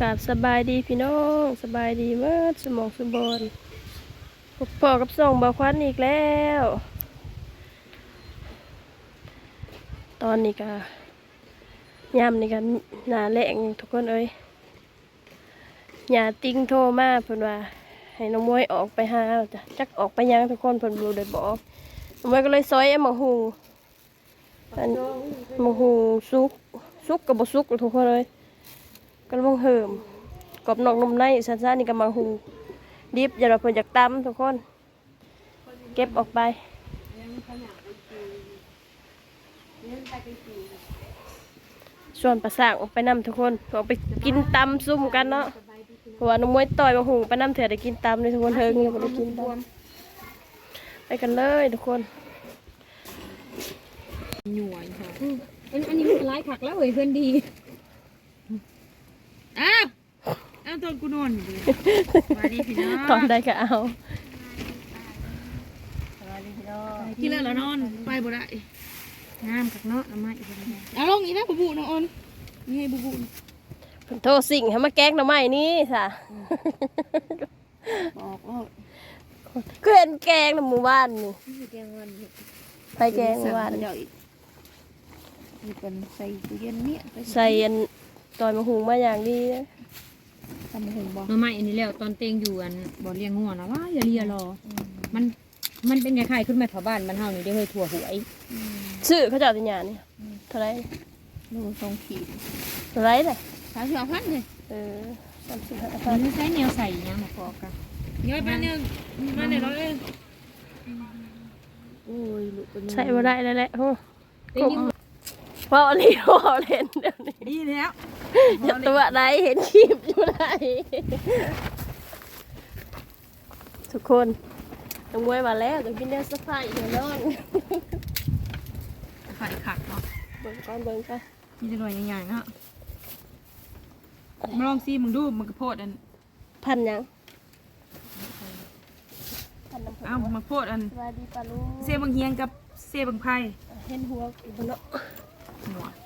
กาบสบายดีพี่น้องสบายดีเมื่อสมองสมบูรพบพอกับส่งบาควันอีกแล้ว ตอนนี้ก็ยามนี่ก็หนาแรงทุกคนเอ้ยหยาติ้งโทรมาเพิ่นว่า ให้น้องมวยออกไปหาจ้ะจักออกไปยังทุกคนเพิ่นบ่ได้บอกน้องมวยก็เลยซอยเอามาหุงอันมาหุงซุกซุกกับบ่ซุกทุกคนเลย ก็ลงเหิมกบนอกนมในสันๆนี่ก็มาหุงดิบอย่าเราเพิ่นอยากตำทุกคน เก็บออกไปส่วนประสากออกไปนำทุกคนออกไปกินตำซุ่มกันเนาะเพราะว่าน้องมวยต่อยมาหุงไปนำเถื่อได้กินตำเลยทุกคนเฮิงยังไม่ได้กินตำไปกันเลยทุกคนหน่วยค่ะอันนี้มันร้ายขักแล้วเว้ยเพื่อนดี อ้าวอ้าวตอนกูนอนอยู่เลยสวัสดีพี่น้องตอนใดก็เอากินแล้วแล้วนอนไปบ่ได้งามกับเนาะน้ำไม้อีกแล้วเอาลงอีกนะบุบุน้องออนนี่ให้บุบุเพิ่นโทรสิ่งให้มาแกล้งหน่อไม้นี่ค่ะบอกว่าก็เห็นแกงในหมู่บ้านนี่นี่แกงวันนี้ไปแกงหมู่บ้านเดี๋ยวอีกนี่เป็นใส่ตู้เย็นเนี่ยไปใส่อัน ตอยมาหุงมาอย่างดีนะทำมาถึงบอกมาใหม่อันนี้แล้วตอนเตงอยู่อันบ่อเลี้ยงงัวนะว่าอย่าเลียรออมันมันเป็นคล้ายๆขึ้นมาแถวบ้านมันเฮานี่ได้เคยถั่วหวยซื้อเขาเจ้าติญานี่เท่าไรลูกทรงขีดเท่าไรเลยสามสิบพันเลยเออสามสิบห้ามัพันนใช้แนวใส่หยังมาพอกันย้อยไปเนี่ยมาเนี่ยเราเองโอ้ยลูกเป็นใส่มาได้แล้วแหละโอ้ได้ยินพอลีพอเล่นเดี๋ยวนี้ดีแล้ว อย่าตัวไหนเห็นคลิปอยู่ไหนทุกคนน้องมวยมาแล้วต้องกินเนื้อสะพายเดี๋ยวนอนไข่ขัดเนาะเบิ่งก่อนเบิ่งก่อนมีแต่หน่วยใหญ่ๆเนาะมาลองซีมึงดูมันกระโพดอันพันหยังพันน้ำผึ้งเอ้ามาโพดอันสวัสดีปาลูเซบังเฮียงกับเซบังไพ่เห็นหัวอีกบ่เนาะ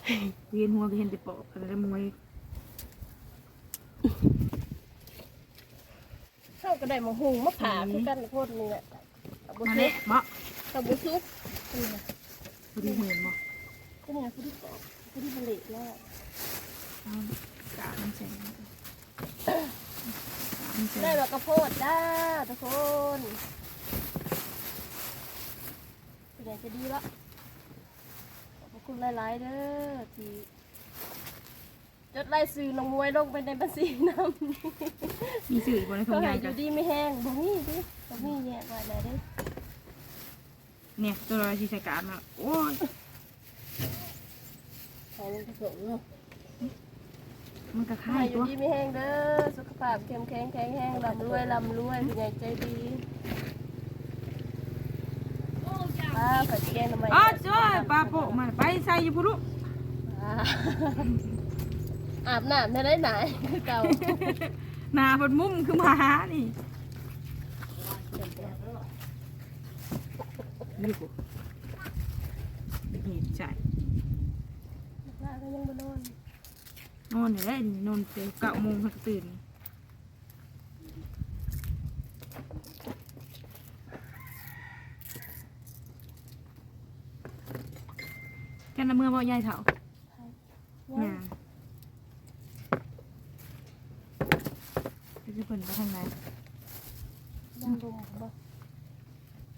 หัวเห็นหัวก็เห็นแต่ปอกอะไรมวยเข้าก็ได้มาหุงมาผ่าคือกันโคตรนี่แหละเอาบุมาซุเละกเมาะเอาบุซุกนี่นะพอดีเห็นบ่ก็นี่นะผู้ที่ปอกผู้ที่ผลิตแล้วเอากามันใส่กามันใส่ได้แบบกระโพดจ้าทุกคนเป็นไงจะดีละขอบพระ คุณหลาย ๆ เด้อที่จดรายซื้อน้องมวยลงไปในบัญชีน้ำมีสื่อบ่ในทเขางหาใหญ่อกัยู่ดีไม่แห้งบ่มีดิบ่มีแย่ไว้แล้วเด้อเนี่ยตัวเราที่ใส่กามาโอ้ยของผสมเนาะมันกระให้ค่ายอตัยู่วดีไม่แห้งเด้อ สุขภาพเข้มแข็งแข็งแห้งลำรวยลำรวยผู้ใหญ่ใจดีป้าผัดแกงทำไม อ๋อจ้อยปลาโปะมาไปใส่อยู่พุ่นลูกอ่าอาบน้ำได้ได้ไหนคือเก่าหนาบนมุมคือหมานี่นี่กูเห็นใจป้าก็ยังบ่นอนนอนอยู่ได้นี่นอนเจอเก้าโมงเขาก็ตื่น กันละเมื่อบ่ยายเถายังน่ะจะเพิ่นไปทางไหนยังลงบ่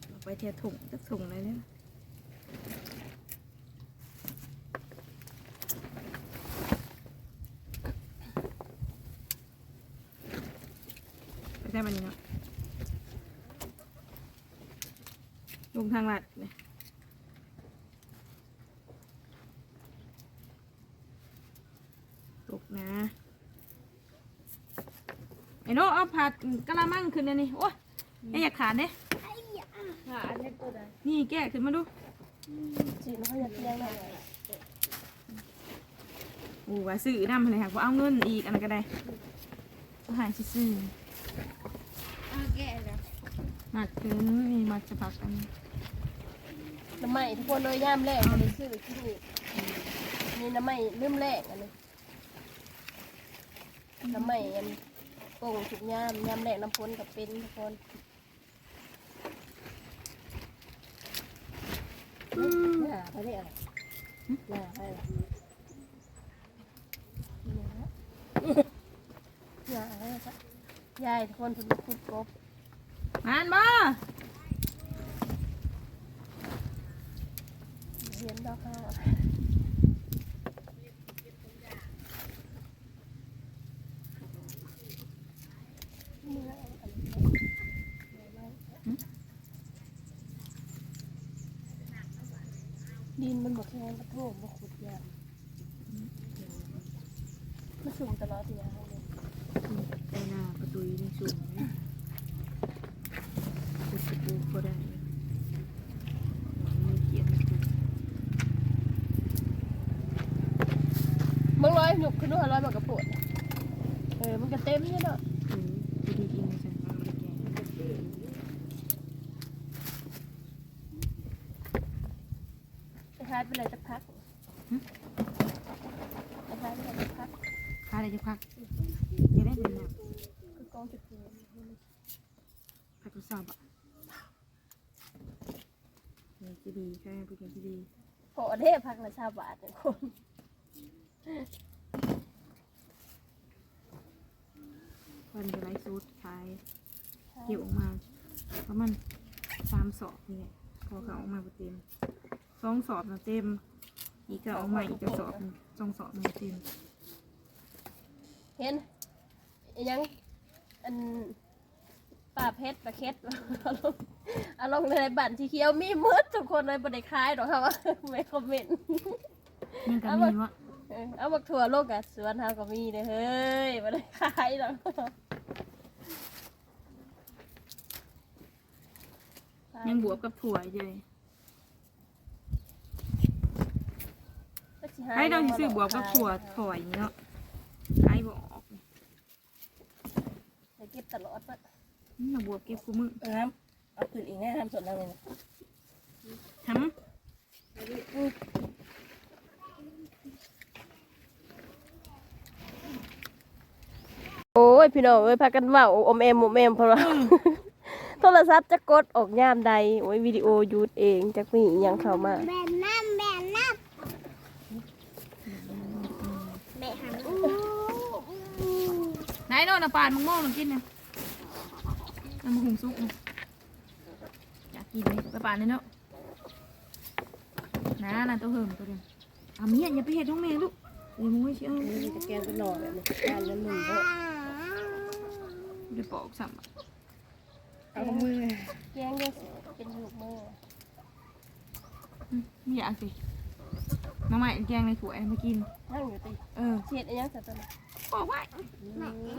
เอาไปเทียถุงจะถุงเลยเนี่ยไปได้มันนี่เนาะลงทางลัดเลยตกนะ ไอ้โนเอาผัดกะละมังขึ้นเลยนี่โอ้ยไม่อยากขาดเนี่ยขาอันนี้ตัวใดนี่แกะขึ้นมาดูจีนเขาอยากเลี้ยงหน่อยโอ้ว่าซื้อนำเลยค่ะว่าเอาเงินอีกอันก็ได้ก็หายซื้อแก่แล้วๆมัดถึงนี่มัดจะพักกันน้ำไหม้ทุกคนเลยย่ามแรกมันเลยซื้อที่นี่นี่น้ำไหม้เริ่มแรกอันนี้น้ำใหม่อันนี้ โป่งถุกยามยามแรกน้ำพ้นกับเป็นทุกคนหน้าไปได้อะไรหน้าไปอะไรหน้าไปอะไรยายทุกคนทุกคุดกบมานบ่เรียนดอกข้าว บดแห้งกระโถมบขุดยามมันสูงตลอดเลยไปหน้าประตูนี่สูงนะประตูก็ได้มีเกียรติมึงร้อยหนุกขึ้นด้วยร้อยบอกกระปดน่ะเออ มันก็เต็มเนี่ยเนาะ อืมพอดีดีนะฉันฟังเลยแก จะทายไปเลยจะพักจะทายไปเลยจะพักข้าได้จะพักจะได้เป็นแบบคือกองจุดเกิดพักทดสอบอะนี่จะดีแค่พูดกันที่ดีพอเด้พักละชาวบาทเนี่คนวันจะไลฟ์ซูดขายเก็บออกมาประมาณสามสอบนี่พอเขาออกมาเต็ม องสอบนะเต็ม อีกก็ออกมาอีกจะสอบหนึ่งสองสอบมันเต็ม เห็นอิหยังอันป่าเพชรปลาเคสเอาลงเอาลงในบัตรที่เขียวมีมืดทุกคนเลยบริคายหรอกค่ะว่าไม่คอมเมนต์ยังก็มีว่าเออเอาบักถั่วโลกอะสวนเฮาก็มีเลยเฮ้ยบริคายหรอกยังบวกกับถั่วอยู่เลย ให้เราสิซื้อบวกกับถั่วถอยเนาะขายบออกจะเก็บตลอดปะนี่เราบวกเก็บกูมือน้ำเอาขึ้นอีกแน่ทำสดแล้วเลยนะทำโอ้ยพี่น้องเอ้ยพากันเว่าอมเอมอมเอมเพราะว่าโทรศัพท์จะกดออกยามใดโอ้ยวิดีโอหยูดเองจักมีอิหยังเข้ามา แบนน้ำแบนน้ำแบนหันอู้ ไห นโน่นน่ะปาดมึงโม่ลงกินนะน้ำมันหุงซุกนะอยากกินเลยไปปาดเลยเนาะนะน่ะตัวเหิมตัวเดียวเอาเมียอย่าไปเห็ดท้องแม่ลูกเดี๋ยวมึงไม่เชื่อนี่จะแกงเป็นหน่อแบบนี้การนั้นมึงเพราะเดี๋ยวปอกซ้ำอะเอามือแกงยังสิเป็นลูกมืออืมไม่อยากสิน้องใหม่แกงในถ้วยมากินนั่งอยู่ตีเออเชียดอิหยังสัตว์ตัวนั้น บอกไว้อื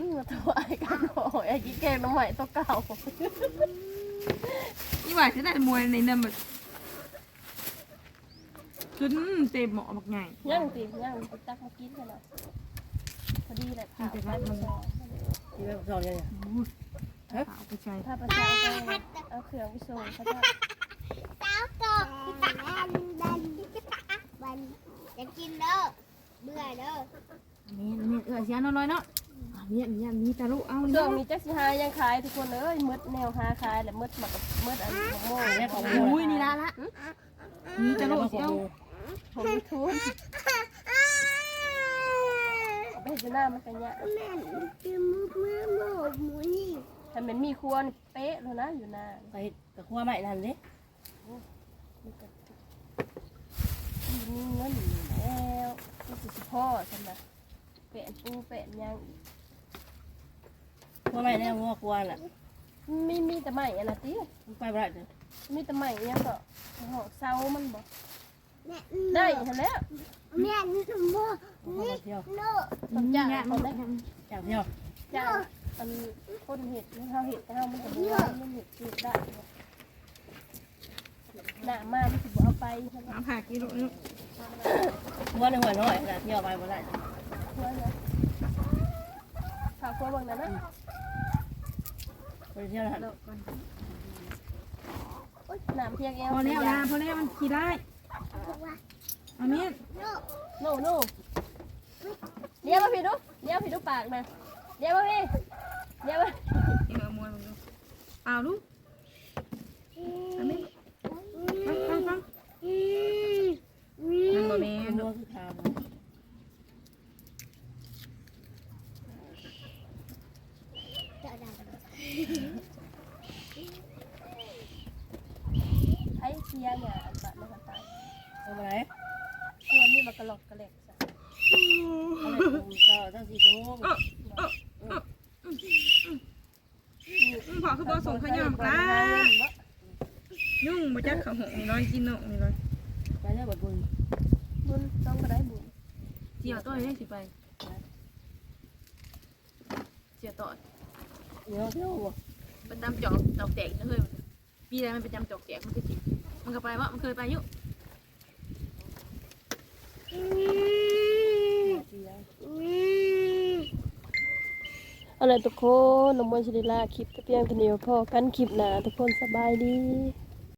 มมาถวายกันโอ้ยไอ้กี้แกงน้ำใหม่ตัวเก่านี่หว่าจะได้มวยในเนิมแบบจนเต็มหมอบักใหญ่ย่างตีย่างตักมากินกันแล้วพอดีแหละผ่าไปมันที่แบบสองยังไงโอ้ยเอาไปใช้ถ้าประชาชนเอาเครื่องไปส่งเขาจะเต้าตกบันบันบันจะกินเด้อเบื่อเด้อ อันนี้อันนี้เออเสียน้อยๆเนาะอันนี้อันนี้อันนี้ตาลุเอาช่เนาะวงนี้จักสิหายังขายทุกคนเอ้ยมืดแนวหาขายแหละมืดมากับมืดอันของโม่เนี่ยของโม่อุ้ยนี่ละละนี่ตาลุเสียวผมยูทูบไปเห็นหน้ามันกันเนี่ยแม่กินมือมือหมูหมูนี่ถ้ามันมีครัวนี่เป๊ะแล้วนะอยู่หน้าไปกับขั้วใหม่นั่นดิมีเงินอยู่แล้วนี่สิสิพ่อใช่ไหม เปะปูเปะยังอีกขั้วใหม่เนี่ยงัวขั้วน่ะมีมีแต่ไม้อันนะติมันไปบ่ได้เด้อมีแต่ไม้ยังก็หอกเสามันบ่แม่ได้เห็นแล้วแม่นี่หมูเอาเข้ามาเที่ยวโนต้องจ้างเนี่ยเขาได้จากเที่ยวจ้างอันคนเห็ดเฮาเห็ดเฮามันก็บ่ว่ามันเห็ดเห็ดได้บ่หน้ามานี่สิบ่เอาไปใช่ไหมเอาผักกิโลนึงขั้วในหัวน้อยนะเที่ยวไปบ่ได้ เพื่อนนะฝากครัวเบางนั้นนะไปเที่ยวนะโอ๊ยน้ำเพียงเอวพอแล้วนะพอแล้วมันขี้ได้เอาเมียโน่โน่เลี้ยวมาพี่ดูเลี้ยวพี่ดูปากนะเดี๋ยวมาพี่เดี๋ยวมาเดี๋ยวเอามวยมึงดูเอาลูกอันนี้ฟังฟังฟังนั่นบ่แม่ เป็น น นัวคือทาง ไอ้เสียเนี่ยอันบัดมันก็ตาย เอาไปไหน ตัวนี้มัน กระหลอกกระแหลกซะเอาไปดูเจ้าเจ้าสีโจ้งอืมพอคือบ่ส่งขยำกลายุ่งบ่จักเขาหงน้อยกินนาะนี่เลยไปได้บทบุญบุญต้องก็ได้บุญเจียวต้อยได้สิไปเจียวต้อยเดี๋ยวเที่ยวบ่ประจำจอกจอกแตกนะเฮ้ยปีใดมันเประจำจอกแตกมันก็สิมันก็ไปวะมันเคยไปอยู่ เอาละไรทุกคนน้องมวยชิลิลาคลิปตะเพียงทะเนียวพ่อกันคลิปหนาทุกคนสบายดี